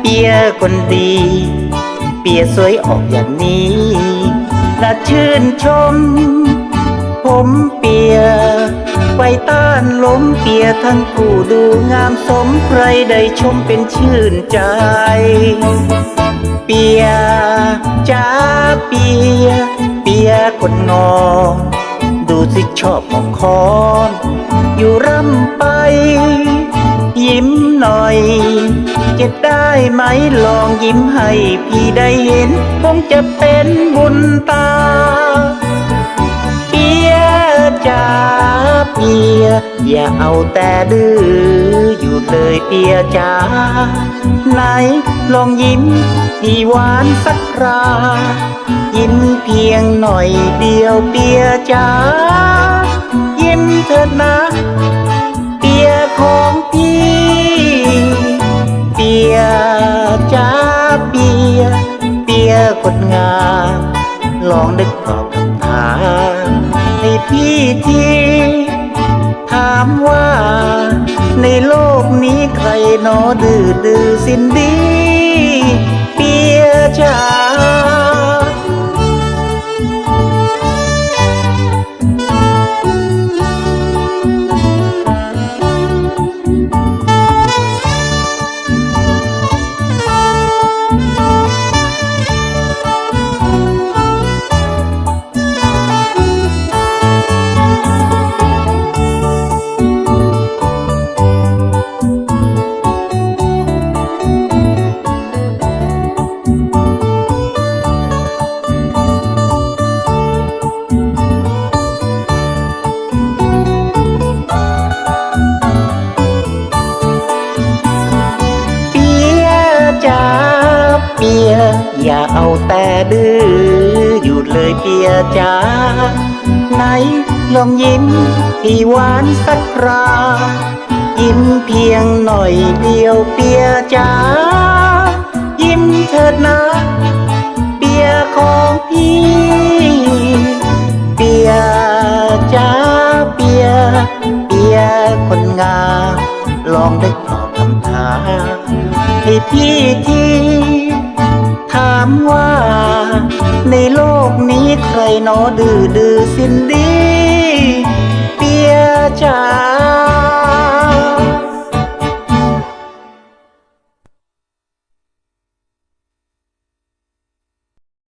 เปียคนดี เปียสวยออกอย่างนี้น่าชื่นชม ผมเปียไว้ต้านล้มเปียทั้งคู่ดูงามสมใครได้ชมเป็นชื่นใจ เปียจ้าเปีย เปียคนงอดูสิชอบมองคอนอยู่ร่ำไป หน่อย จะได้ไหมลองยิ้มให้พี่ได้เห็น คงจะเป็นบุญตาเปียจ้าเปีย อย่าเอาแต่ดื้ออยู่เลยเปียจ้าไหนลองยิ้มพี่หวานสักครายิ้มเพียงหน่อยเดียวเปียจ้ายิ้มเถิดนะเปียของ เปียคนงาม ลองนึกตอบคำถามให้พี่ทีถามว่า ในโลกนี้ใครนอดื้อดื้อสิ้นดี เปียชา อย่าเอาแต่ดื้ออยู่เลยเปียจ้าไหนลองยิ้มพี่หวานสักครายิ้มเพียงหน่อยเดียวเปียจ้ายิ้มเถิดนะเปียของพี่เปียจ้าเปียเปียคนงามลองได้ตอบคำถามให้พี่ที นอดื้อดื้อสิ้นดี